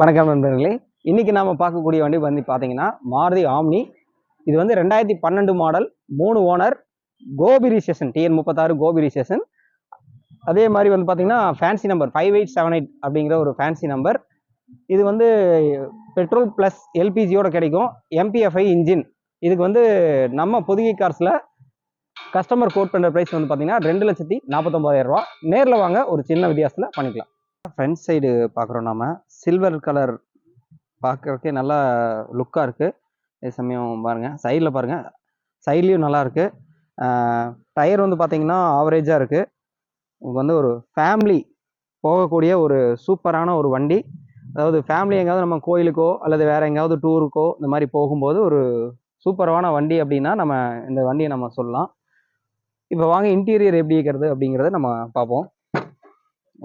வணக்கம் நண்பர்களே. இன்னைக்கு நாம பார்க்கக்கூடிய வண்டி வந்து பார்த்தீங்கன்னா மாருதி ஆம்னி. இது வந்து ரெண்டாயிரத்தி பன்னெண்டு மாடல் மூணு ஓனர் கோபி ரிசேஷன் டிஎன் முப்பத்தாறு கோபி ரிசேஷன். அதே மாதிரி வந்து பார்த்தீங்கன்னா fancy number five eight seven eight அப்படிங்கிற ஒரு ஃபேன்சி நம்பர் இது வந்து பெட்ரோல் ப்ளஸ் எல்பிஜியோட கிடைக்கும். எம்பிஎஃப்ஐ இன்ஜின் இதுக்கு வந்து நம்ம புதுகை கார்ஸில் கஸ்டமர் கோட் பண்ணுற ப்ரைஸ் வந்து பார்த்தீங்கன்னா ரெண்டு லட்சத்தி நாற்பத்தொம்பதாயிரம் ரூபா நேரில் வாங்க ஒரு சின்ன வித்தியாசத்தில் பண்ணிக்கலாம். ஃப்ரண்ட் சைடு பார்க்குறோம் நாம. சில்வர் கலர் பார்க்குறக்கே நல்லா லுக்காக இருக்குது அதே சமயம் பாருங்கள் சைடில் பாருங்கள் சைட்லேயும் நல்லாயிருக்கு டயர் வந்து பார்த்தீங்கன்னா ஆவரேஜாக இருக்குது உங்களுக்கு வந்து ஒரு ஃபேமிலி போகக்கூடிய ஒரு சூப்பரான ஒரு வண்டி. அதாவது ஃபேமிலி எங்கேயாவது நம்ம கோயிலுக்கோ அல்லது வேறு எங்கேயாவது டூருக்கோ இந்த மாதிரி போகும்போது ஒரு சூப்பரான வண்டி அப்படின்னா நம்ம இந்த வண்டியை நம்ம சொல்லலாம். இப்போ வாங்க இன்டீரியர் எப்படி இருக்கிறது அப்படிங்கிறத நம்ம பார்ப்போம்.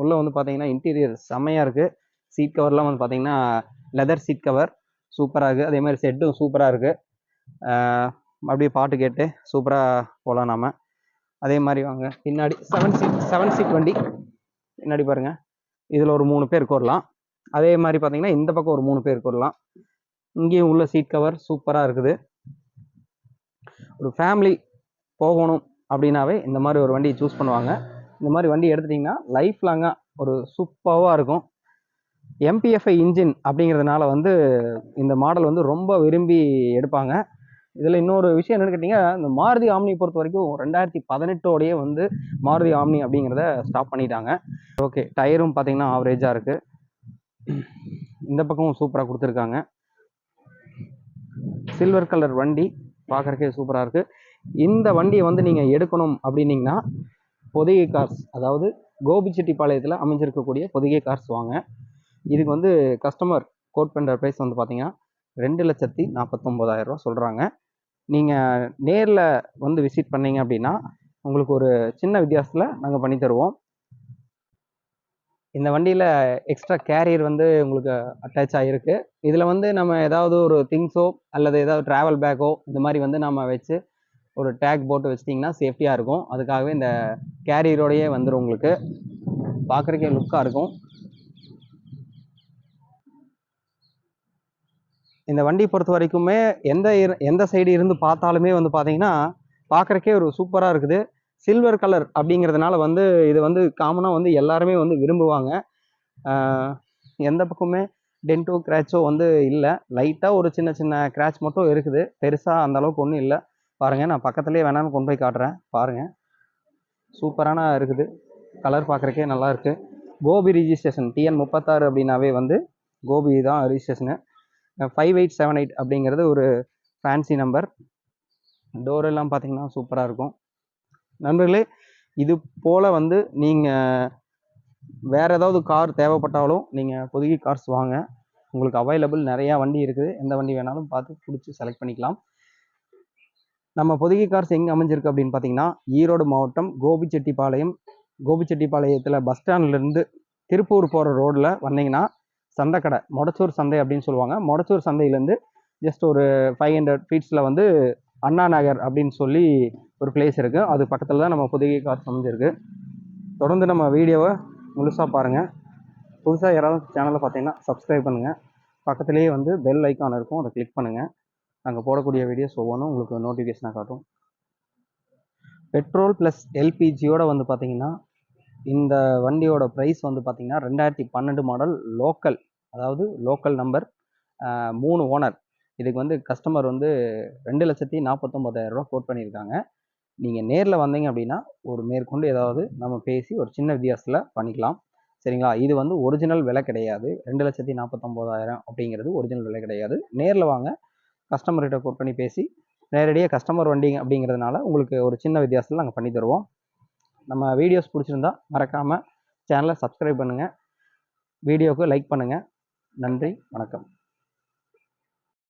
உள்ளே வந்து பார்த்தீங்கன்னா இன்டீரியர் செம்மையாக இருக்குது சீட் கவர்லாம் வந்து பார்த்தீங்கன்னா லெதர் சீட் கவர் சூப்பராக இருக்குது அதே மாதிரி செட்டும் சூப்பராக இருக்குது அப்படியே பாட்டு கேட்டு சூப்பராக போகலாம் நாம். அதே மாதிரி வாங்க. பின்னாடி செவன் சீட் செவன் சீட் வண்டி. பின்னாடி பாருங்கள் இதில் ஒரு மூணு பேர் கோரலாம். அதே மாதிரி பார்த்தீங்கன்னா இந்த பக்கம் ஒரு மூணு பேர் கோரலாம். இங்கேயும் உள்ள சீட் கவர் சூப்பராக இருக்குது. ஒரு ஃபேமிலி போகணும் அப்படின்னாவே இந்த மாதிரி ஒரு வண்டியை சூஸ் பண்ணுவாங்க. இந்த மாதிரி வண்டி எடுத்துட்டிங்கன்னா லைஃப் லாங்காக ஒரு சூப்பராக இருக்கும். எம்பிஎஃப்ஐ இன்ஜின் அப்படிங்கிறதுனால வந்து இந்த மாடல் வந்து ரொம்ப விரும்பி எடுப்பாங்க. இதில் இன்னொரு விஷயம் என்னென்னு கேட்டிங்கன்னா இந்த மாருதி ஆம்னி பொறுத்த வரைக்கும் ரெண்டாயிரத்தி பதினெட்டோடையே வந்து மாருதி ஆம்னி அப்படிங்கிறத ஸ்டாப் பண்ணிட்டாங்க. ஓகே டயரும் பார்த்திங்கன்னா ஆவரேஜாக இருக்குது இந்த பக்கமும் சூப்பராக கொடுத்துருக்காங்க. சில்வர் கலர் வண்டி பார்க்குறக்கே சூப்பராக இருக்குது இந்த வண்டியை வந்து நீங்கள் எடுக்கணும் அப்படின்னீங்கன்னா பொதிகை கார்ஸ் அதாவது கோபிச்செட்டிப்பாளையத்தில் அமைஞ்சிருக்கக்கூடிய பொதிகை கார்ஸ் வாங்க. இதுக்கு வந்து கஸ்டமர் கோட் பண்ணுற ப்ரைஸ் வந்து பார்த்தீங்கன்னா ரெண்டு லட்சத்தி நாற்பத்தொம்போதாயிரம் ரூபா சொல்கிறாங்க நீங்கள் நேரில் வந்து விசிட் பண்ணீங்க அப்படின்னா உங்களுக்கு ஒரு சின்ன வித்தியாசத்தில் நாங்கள் பண்ணி தருவோம். இந்த வண்டியில் எக்ஸ்ட்ரா கேரியர் வந்து உங்களுக்கு அட்டாச் ஆகிருக்கு இதில் வந்து நம்ம ஏதாவது ஒரு திங்ஸோ அல்லது ஏதாவது ட்ராவல் பேக்கோ இந்த மாதிரி வந்து நம்ம வச்சு ஒரு டேக் போட்டு வச்சிட்டிங்கன்னா சேஃப்டியாக இருக்கும். அதுக்காகவே இந்த கேரியரோடையே வந்துடும் உங்களுக்கு. பார்க்குறக்கே லுக்காக இருக்கும். இந்த வண்டி பொறுத்த வரைக்குமே எந்த இரு- எந்த சைடு இருந்து பார்த்தாலுமே வந்து பார்த்தீங்கன்னா பார்க்குறக்கே ஒரு சூப்பராக இருக்குது. சில்வர் கலர் அப்படிங்கிறதுனால வந்து இது வந்து காமனாக வந்து எல்லாருமே வந்து விரும்புவாங்க. எந்த பக்கமே டென்ட்டோ கிராச்சோ வந்து இல்லை. லைட்டாக ஒரு சின்ன சின்ன கிராச் மட்டும் இருக்குது. பெருசாக அந்த அளவுக்கு ஒன்றும் இல்லை. பாருங்கள் நான் பக்கத்துலேயே வேணாலும் கொண்டு போய் காட்டுறேன். பாருங்கள் சூப்பரான இருக்குது. கலர் பார்க்குறக்கே நல்லா இருக்குது கோபி ரிஜிஸ்ட்ரேஷன் டிஎன் முப்பத்தாறு அப்படின்னாவே வந்து கோபி தான் registration five eight seven eight அப்படிங்கிறது ஒரு ஃபேன்சி நம்பர் டோர் எல்லாம் பார்த்தீங்கன்னா சூப்பராக இருக்கும். நண்பர்களே இது போல் வந்து நீங்கள் வேறு ஏதாவது கார் தேவைப்பட்டாலும் நீங்கள் புதுகி கார்ஸ் வாங்க. உங்களுக்கு அவைலபிள் நிறையா வண்டி இருக்குது. எந்த வண்டி வேணாலும் பார்த்து பிடிச்சி செலக்ட் பண்ணிக்கலாம். நம்ம பொதுகை கார்ஸ் எங்கே அமைஞ்சிருக்கு அப்படின்னு பார்த்தீங்கன்னா ஈரோடு மாவட்டம் கோபிச்செட்டிப்பாளையம். கோபிச்செட்டிப்பாளையத்தில் பஸ் ஸ்டாண்ட்லேருந்து திருப்பூர் போகிற ரோடில் வந்தீங்கன்னா சந்தைக்கடை மொடச்சூர் சந்தை அப்படின்னு சொல்லுவாங்க. மொடச்சூர் சந்தையிலேருந்து ஜஸ்ட் ஒரு ஃபைவ் ஹண்ட்ரட் ஃபீட்ஸில் வந்து அண்ணா நகர் அப்படின்னு சொல்லி ஒரு பிளேஸ் இருக்குது அது பக்கத்தில் தான் நம்ம புதுகை கார்ஸ் அமைஞ்சிருக்கு. தொடர்ந்து நம்ம வீடியோவை முழுசாக பாருங்கள் புதுசாக யாராவது சேனலை பார்த்தீங்கன்னா சப்ஸ்கிரைப் பண்ணுங்கள் பக்கத்துலேயே வந்து பெல் ஐக்கான் இருக்கும். அதை கிளிக் பண்ணுங்கள் நாங்கள் போடக்கூடிய வீடியோஸ் ஒவ்வொன்றும் உங்களுக்கு நோட்டிஃபிகேஷனாக காட்டும். பெட்ரோல் ப்ளஸ் எல்பிஜியோட வந்து பார்த்தீங்கன்னா இந்த வண்டியோட ப்ரைஸ் வந்து பார்த்தீங்கன்னா ரெண்டாயிரத்தி பன்னெண்டு மாடல் லோக்கல் அதாவது லோக்கல் நம்பர் மூணு ஓனர் இதுக்கு வந்து கஸ்டமர் வந்து ரெண்டு லட்சத்தி நாற்பத்தொம்பதாயிரம் ரூபா கோட் பண்ணியிருக்காங்க. நீங்கள் நேரில் வந்தீங்க அப்படின்னா ஒரு மேற்கொண்டு ஏதாவது நம்ம பேசி ஒரு சின்ன வித்தியாசத்தில் பண்ணிக்கலாம். சரிங்களா? இது வந்து ஒரிஜினல் விலை கிடையாது. ரெண்டு லட்சத்தி நாற்பத்தொம்போதாயிரம் அப்படிங்கிறது ஒரிஜினல் விலை கிடையாது. நேரில் வாங்க. கஸ்டமர்கிட்ட கோட் பண்ணி பேசி நேரடியாக கஸ்டமர் வண்டி அப்படிங்கிறதுனால உங்களுக்கு ஒரு சின்ன வித்தியாசத்தில் நாங்கள் பண்ணி தருவோம். நம்ம வீடியோஸ் பிடிச்சிருந்தா மறக்காமல் சேனலை சப்ஸ்கிரைப் பண்ணுங்கள் வீடியோவுக்கு லைக் பண்ணுங்கள் நன்றி வணக்கம்.